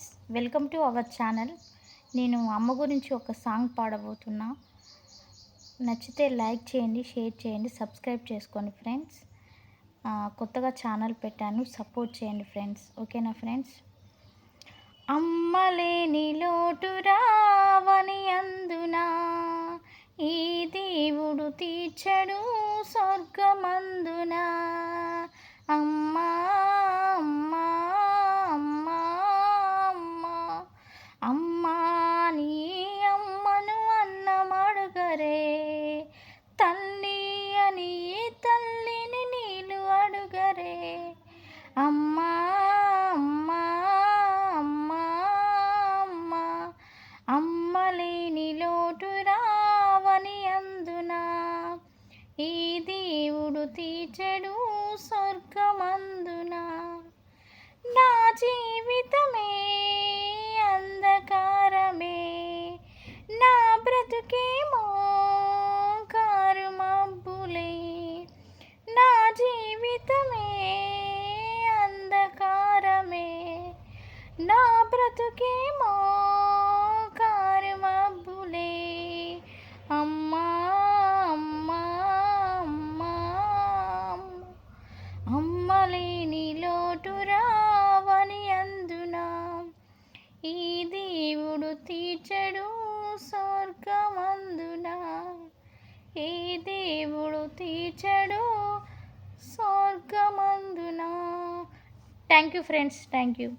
Friends welcome to our channel. నేను అమ్మ గురించి ఒక సాంగ్ పాడబోతున్నా. నచ్చితే లైక్ చేయండి షేర్ చేయండి సబ్స్క్రైబ్ చేసుకోండి ఫ్రెండ్స్. కొత్తగా ఛానల్ పెట్టాను సపోర్ట్ చేయండి ఫ్రెండ్స్. ఓకేనా ఫ్రెండ్స్? అమ్మలేని లోటు రావని అందునా? ఈ దేవుడు తీర్చడు స్వర్గమందునా? అమ్మ అమ్మా అమ్మా అమ్మా అమ్మా. లేని లోటు రావని అందునా? ఈ దేవుడు తీర్చడు స్వర్గమందున? నా జీ లేని లోటు రావని అందునా ఈ దేవుడు తీర్చడు స్వర్గమందున. ఈ దేవుడు తీర్చడు స్వర్గమందున. Thank you friends thank you